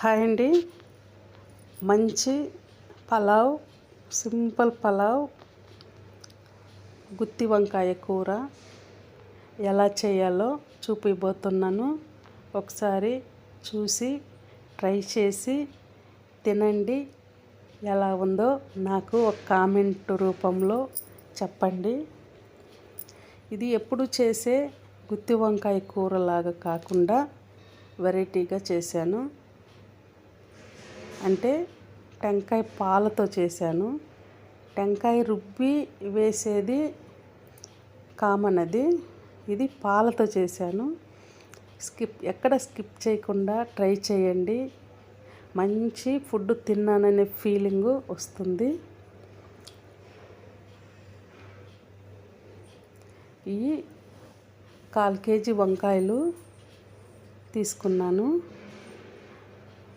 Hi అండి. మంచి pulao simple pulao గుత్తి వంకాయ కూర ఎలా చేయాలో చూపిపోతున్నాను ఒకసారి చూసి ట్రై చేసి తినండి. ఎలా ఉందో నాకు ఒక కామెంట్ రూపంలో చెప్పండి. ఇది ఎప్పుడు చేసే గుత్తి వంకాయ కూరలాగా కాకుండా వెరైటీగా చేశాను. అంటే టెంకాయ పాలతో చేశాను. టెంకాయ రుబ్బి వేసేది కామన్ అది ఇది పాలతో చేశాను. స్కిప్ ఎక్కడ స్కిప్ చేయకుండా ట్రై చేయండి. మంచి ఫుడ్ తిన్నాననే ఫీలింగు వస్తుంది. ఈ కాల్ కేజీ వంకాయలు తీసుకున్నాను.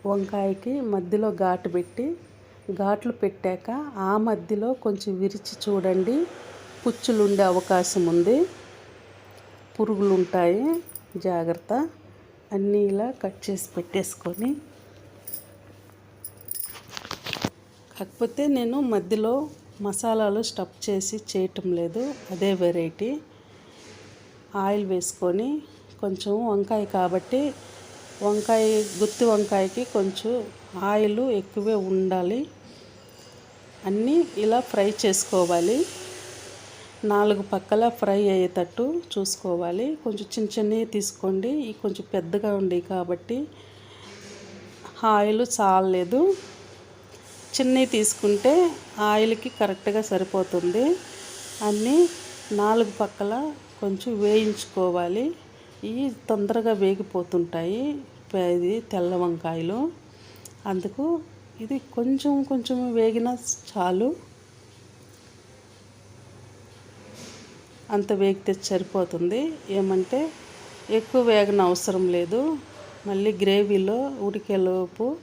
వంకాయకి మధ్యలో ఘాటు పెట్టి ఘాట్లు పెట్టాక ఆ మధ్యలో కొంచెం విరిచి చూడండి. పుచ్చులు ఉండే అవకాశం ఉంది. పురుగులు ఉంటాయి జాగ్రత్త. అన్నీ ఇలా కట్ చేసి పెట్టేసుకొని. కాకపోతే నేను మధ్యలో మసాలాలు స్టఫ్ చేసి చేయటం లేదు. అదే వెరైటీ. ఆయిల్ వేసుకొని కొంచెం వంకాయ కాబట్టి వంకాయ గుత్తి వంకాయకి కొంచెం ఆయిల్ ఎక్కువే ఉండాలి. అన్నీ ఇలా ఫ్రై చేసుకోవాలి. నాలుగు పక్కల ఫ్రై అయ్యేటట్టు చూసుకోవాలి. కొంచెం చిన్న చిన్నవి తీసుకోండి. ఇవి కొంచెం పెద్దగా ఉండి కాబట్టి ఆయిల్ చాలలేదు. చిన్నవి తీసుకుంటే ఆయిల్కి కరెక్ట్గా సరిపోతుంది. అన్నీ నాలుగు పక్కల కొంచెం వేయించుకోవాలి. ఇవి తొందరగా వేగిపోతుంటాయి. ఇది తెల్ల వంకాయలు. అందుకు ఇది కొంచెం కొంచెం వేగిన చాలు. అంత వేగితే సరిపోతుంది. ఏమంటే ఎక్కువ వేగన అవసరం లేదు. మళ్ళీ గ్రేవీలో ఉడికేలోపు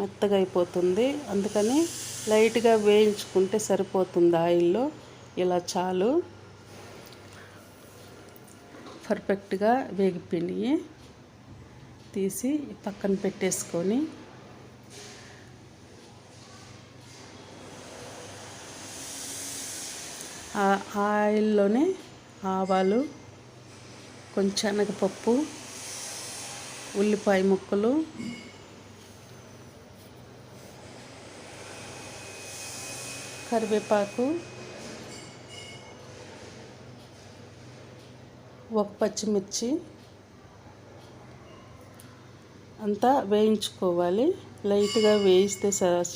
మెత్తగా అయిపోతుంది. అందుకని లైట్గా వేయించుకుంటే సరిపోతుంది ఆయిల్లో. ఇలా చాలు. పర్ఫెక్ట్గా వేగిపోయినాయి. తీసి పక్కన పెట్టేసుకొని ఆయిల్లోనే ఆవాలు కొంచెం శనగపప్పు ఉల్లిపాయ ముక్కలు కరివేపాకు ఒక పచ్చిమిర్చి అంతా వేయించుకోవాలి. లైట్గా వేయిస్తే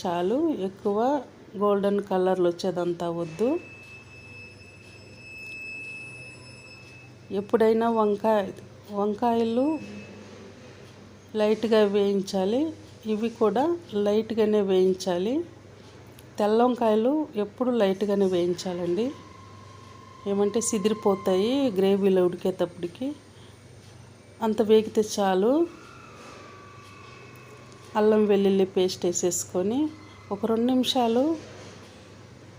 చాలు. ఎక్కువ గోల్డెన్ కలర్లు వచ్చేదంతా వద్దు. ఎప్పుడైనా వంకాయ వంకాయలు లైట్గా వేయించాలి. ఇవి కూడా లైట్గానే వేయించాలి. తెల్ల వంకాయలు ఎప్పుడు లైట్గానే వేయించాలండి. ఏమంటే సిదిరిపోతాయి గ్రేవీలో ఉడికేటప్పటికి. అంత వేగితే చాలు. అల్లం వెల్లుల్లి పేస్ట్ వేసేసుకొని ఒక రెండు నిమిషాలు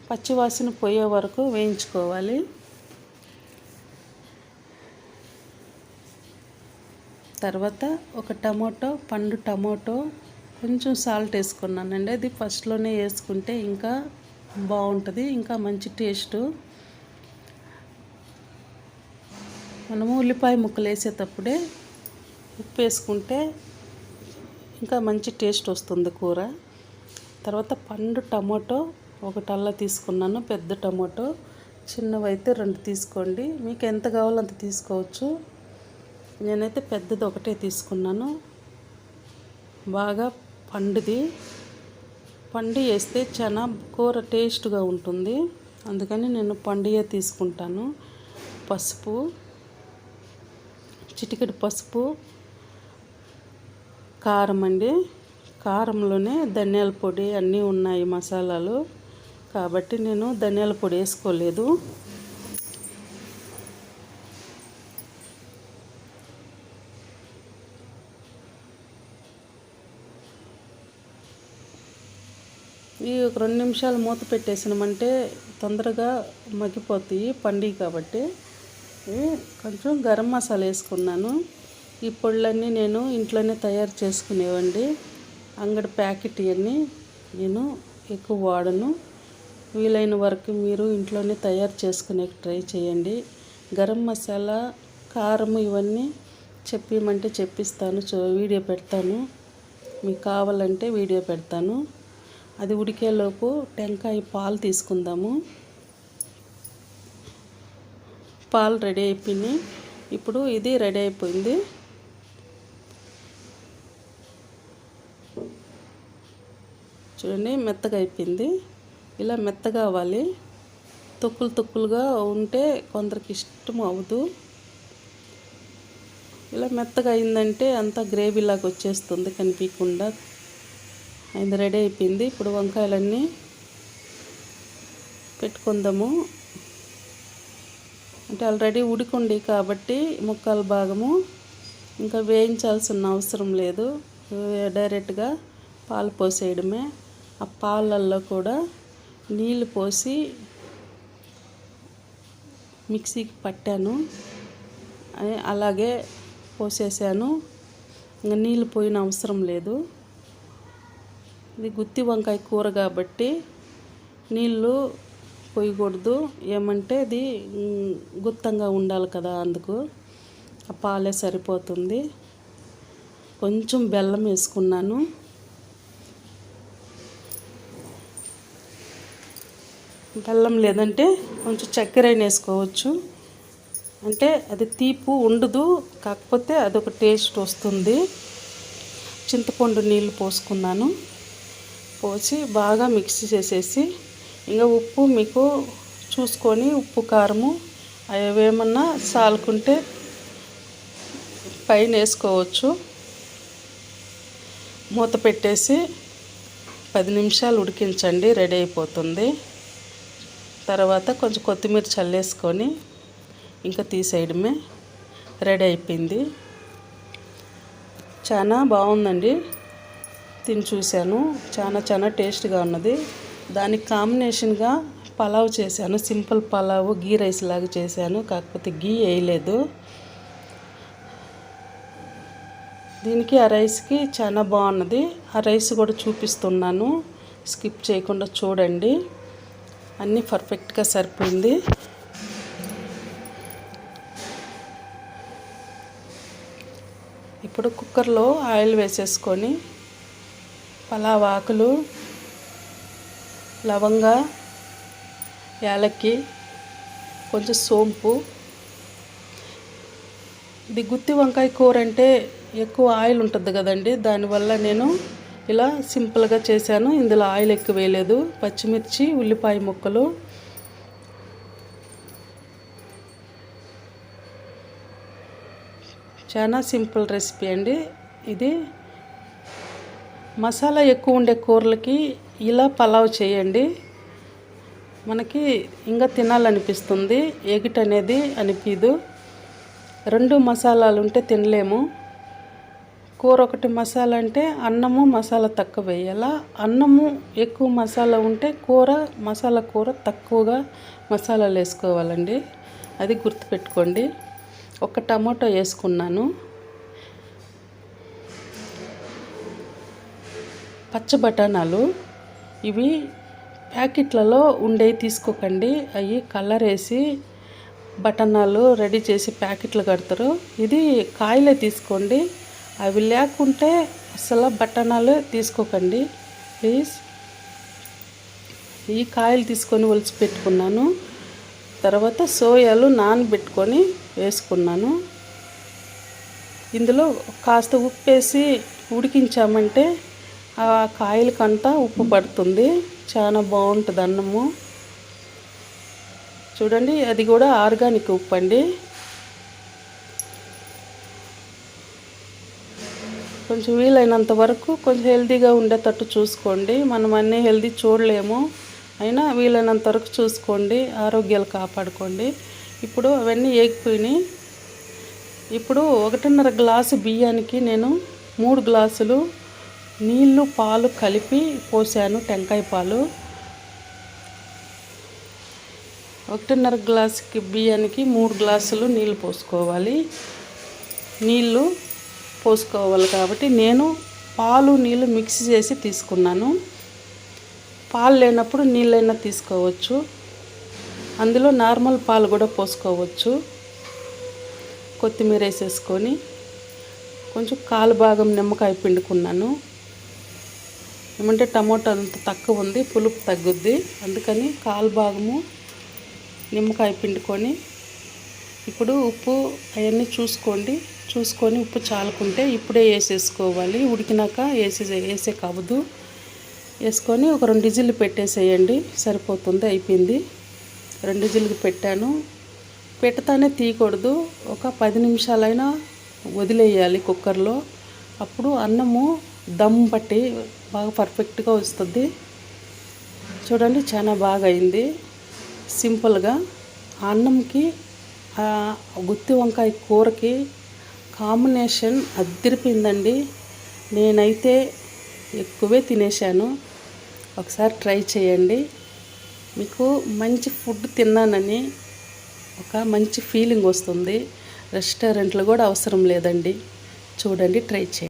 పచ్చివాసన పోయే వరకు వేయించుకోవాలి. తర్వాత ఒక టమాటో పండు టమాటో కొంచెం సాల్ట్ వేసుకున్నానండి. అది ఫస్ట్లోనే వేసుకుంటే ఇంకా బాగుంటుంది ఇంకా మంచి టేస్టు. మనము ఉల్లిపాయ ముక్కలు వేసేటప్పుడే ఉప్పు వేసుకుంటే ఇంకా మంచి టేస్ట్ వస్తుంది కూర. తర్వాత పండు టమాటో ఒకటల్ల తీసుకున్నాను పెద్ద టమాటో. చిన్నవైతే రెండు తీసుకోండి. మీకు ఎంత కావాలో అంత తీసుకోవచ్చు. నేనైతే పెద్దది ఒకటే తీసుకున్నాను. బాగా పండుది. పండు వేస్తే చాలా కూర టేస్ట్గా ఉంటుంది. అందుకని నేను పండుగ తీసుకుంటాను. పసుపు చిటికెడు పసుపు కారం అండి. కారంలోనే ధనియాల పొడి అన్నీ ఉన్నాయి మసాలాలు. కాబట్టి నేను ధనియాల పొడి వేసుకోలేదు. ఈ ఒక రెండు నిమిషాలు మూత పెట్టేసినామంటే తొందరగా మగ్గిపోతాయి పండి కాబట్టి. కొంచెం గరం మసాలా వేసుకున్నాను. ఈ పొళ్ళన్నీ నేను ఇంట్లోనే తయారు చేసుకునేవండి. అంగడి ప్యాకెట్ ఇవన్నీ నేను ఎక్కువ వాడను. వీలైన వరకు మీరు ఇంట్లోనే తయారు చేసుకునే ట్రై చేయండి. గరం మసాలా కారం ఇవన్నీ చెప్పమంటే చెప్పిస్తాను. వీడియో పెడతాను. మీకు కావాలంటే వీడియో పెడతాను. అది ఉడికేలోపు టెంకాయ పాలు తీసుకుందాము. పాలు రెడీ అయిపోయినాయి. ఇప్పుడు ఇది రెడీ అయిపోయింది. చూడండి మెత్తగా అయిపోయింది. ఇలా మెత్తగా అవ్వాలి. తొక్కులు తొక్కులుగా ఉంటే కొందరికి ఇష్టం అవ్వదు. ఇలా మెత్తగా అయిందంటే అంతా గ్రేవీలాగా వచ్చేస్తుంది కనిపించకుండా. అయింది రెడీ అయిపోయింది. ఇప్పుడు వంకాయలన్నీ పెట్టుకుందాము. అంటే ఆల్రెడీ ఉడికుండి కాబట్టి ముక్కల భాగము. ఇంకా వేయించాల్సిన అవసరం లేదు. డైరెక్ట్గా పాలు పోసేయడమే. ఆ పాలల్లో కూడా నీళ్ళు పోసి మిక్సీకి పట్టాను. అలాగే పోసేసాను. ఇంకా నీళ్ళు పోయిన అవసరం లేదు. ఇది గుత్తి వంకాయ కూర కాబట్టి నీళ్ళు పోయకూడదు. ఏమంటే అది గుత్తంగా ఉండాలి కదా అందుకు. ఆ పాలే సరిపోతుంది. కొంచెం బెల్లం వేసుకున్నాను. బెల్లం లేదంటే కొంచెం చక్కెర వేసుకోవచ్చు. అంటే అది తీపు ఉండదు కాకపోతే అదొక టేస్ట్ వస్తుంది. చింతపండు నీళ్ళు పోసుకున్నాను. పోసి బాగా మిక్స్ చేసేసి ఇంకా ఉప్పు మీకు చూసుకొని ఉప్పు కారము అవి ఏమన్నా సాలుకుంటే పైన వేసుకోవచ్చు. మూత పెట్టేసి పది నిమిషాలు ఉడికించండి రెడీ అయిపోతుంది. తర్వాత కొంచెం కొత్తిమీర చల్లేసుకొని ఇంకా తీసేయడమే రెడీ అయిపోయింది. చాలా బాగుందండి. తిని చూశాను. చాలా చాలా టేస్ట్గా ఉన్నది. దానికి కాంబినేషన్గా పలావ్ చేశాను. సింపుల్ పలావ్ గీ రైస్ లాగా చేశాను. కాకపోతే గీ వేయలేదు. దీనికి ఆ రైస్కి చాలా బాగున్నది. ఆ రైస్ కూడా చూపిస్తున్నాను. స్కిప్ చేయకుండా చూడండి. అన్నీ పర్ఫెక్ట్గా సరిపోయింది. ఇప్పుడు కుక్కర్లో ఆయిల్ వేసేసుకొని పలావ్ ఆకులు లవంగ యాలక్కి కొంచెం సోంపు. ఇది గుత్తి వంకాయ కూర అంటే ఎక్కువ ఆయిల్ ఉంటుంది కదండి. దానివల్ల నేను ఇలా సింపుల్గా చేశాను. ఇందులో ఆయిల్ ఎక్కువ వేయలేదు. పచ్చిమిర్చి ఉల్లిపాయ ముక్కలు. చాలా సింపుల్ రెసిపీ అండి ఇది. మసాలా ఎక్కువ ఉండే కూరలకి ఇలా పలావ్ చేయండి. మనకి ఇంకా తినాలనిపిస్తుంది. ఎగిట్ అనేది అనిపించదు రెండు మసాలాలు ఉంటే తినలేము. కూర ఒకటి మసాలా అంటే అన్నము మసాలా తక్కువ వేయాలా. అన్నము ఎక్కువ మసాలా ఉంటే కూర మసాలా కూర తక్కువగా మసాలాలు వేసుకోవాలండి. అది గుర్తుపెట్టుకోండి. ఒక టమాటో వేసుకున్నాను. పచ్చ బఠానాలు. ఇవి ప్యాకెట్లలో ఉండేవి తీసుకోకండి. అవి కలర్ వేసి బఠానాలు రెడీ చేసి ప్యాకెట్లు కడతారు. ఇది కాయలే తీసుకోండి. అవి లేకుంటే అసలు బట్టనాలు తీసుకోకండి. ప్లీజ్. ఈ కాయలు తీసుకొని ఒలిచి పెట్టుకున్నాను. తర్వాత సోయాలు నానబెట్టుకొని వేసుకున్నాను. ఇందులో కాస్త ఉప్పు వేసి ఉడికించామంటే ఆ కాయలకంతా ఉప్పు పడుతుంది. చాలా బాగుంటుంది అన్నము. చూడండి అది కూడా ఆర్గానిక్ ఉప్పు అండి కొంచెం వీలైనంత వరకు కొంచెం హెల్తీగా ఉండేటట్టు చూసుకోండి. మనం అన్నీ హెల్తీ చూడలేము. అయినా వీలైనంత వరకు చూసుకోండి. ఆరోగ్యాలు కాపాడుకోండి. ఇప్పుడు అవన్నీ ఏగిపోయినాయి. ఇప్పుడు ఒకటిన్నర గ్లాసు బియ్యానికి నేను మూడు గ్లాసులు నీళ్ళు పాలు కలిపి పోసాను టెంకాయ పాలు. ఒకటిన్నర గ్లాసుకి బియ్యానికి మూడు గ్లాసులు నీళ్ళు పోసుకోవాలి. నీళ్ళు పోసుకోవాలి కాబట్టి నేను పాలు నీళ్ళు మిక్స్ చేసి తీసుకున్నాను. పాలు లేనప్పుడు నీళ్ళైనా తీసుకోవచ్చు. అందులో నార్మల్ పాలు కూడా పోసుకోవచ్చు. కొత్తిమీర వేసేసుకొని కొంచెం కాలు భాగం నిమ్మకాయ పిండుకున్నాను. ఏమంటే టమోటా అంత తక్కువ ఉంది పులుపు తగ్గుద్ది. అందుకని కాలు భాగము నిమ్మకాయ పిండుకొని ఇప్పుడు ఉప్పు అవన్నీ చూసుకోండి. చూసుకొని ఉప్పు చాలుకుంటే ఇప్పుడే వేసేసుకోవాలి. ఉడికినాక వేసే వేసే కావద్దు వేసుకొని ఒక రెండు విజిల్లు పెట్టేసేయండి. సరిపోతుంది అయిపోయింది. రెండు విజిల్కి పెట్టాను. పెడతానే తీయకూడదు. ఒక పది నిమిషాలైనా వదిలేయాలి కుక్కర్లో. అప్పుడు అన్నము దమ్ పట్టి బాగా పర్ఫెక్ట్గా వస్తుంది. చూడండి చాలా బాగా అయింది సింపుల్గా అన్నంకి గుత్తి వంకాయ కూరకి కాంబినేషన్ అద్దరిపోయిందండి నేనైతే ఎక్కువే తినేశాను. ఒకసారి ట్రై చేయండి. మీకు మంచి ఫుడ్ తిన్నానని ఒక మంచి ఫీలింగ్ వస్తుంది. రెస్టారెంట్లు కూడా అవసరం లేదండి. చూడండి ట్రై చేయండి.